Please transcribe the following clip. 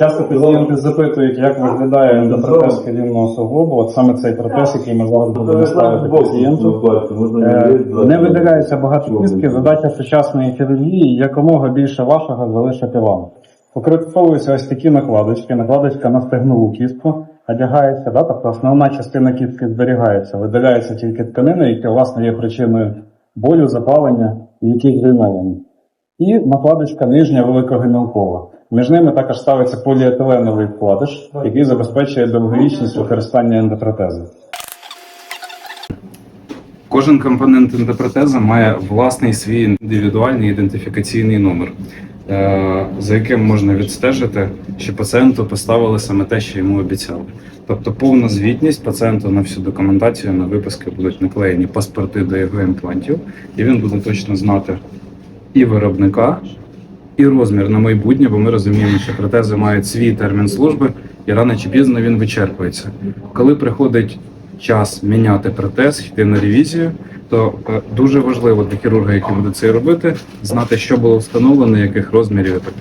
Часто підлонки запитують, як виглядає ендопротез колінного суглобу, от саме цей протез, який ми зараз будемо ставити пацієнту. Е, не виділяється багато кістки, задача сучасної хірургії якомога більше вашого залишити вам. Використовуються ось такі накладочки. Накладочка на стегнову кістку, одягається, да? тобто основна частина кістки зберігається, видаляється тільки тканина, яка власне є причиною болю, запалення і яких гринання. І накладочка нижня великогемілкова. Між ними також ставиться поліетиленовий вкладиш, який забезпечує довговічність використання ендопротезу. Кожен компонент ендопротеза має власний свій індивідуальний ідентифікаційний номер, за яким можна відстежити, що пацієнту поставили саме те, що йому обіцяли. Тобто повна звітність пацієнту на всю документацію на виписки будуть наклеєні паспорти до його імплантів, і він буде точно знати і виробника, і розмір на майбутнє, бо ми розуміємо, що протези мають свій термін служби, і рано чи пізно він вичерпується. Коли приходить час міняти протез, йти на ревізію, то е, дуже важливо для хірурга, який буде це робити, знати, що було встановлено, яких розмірів і так.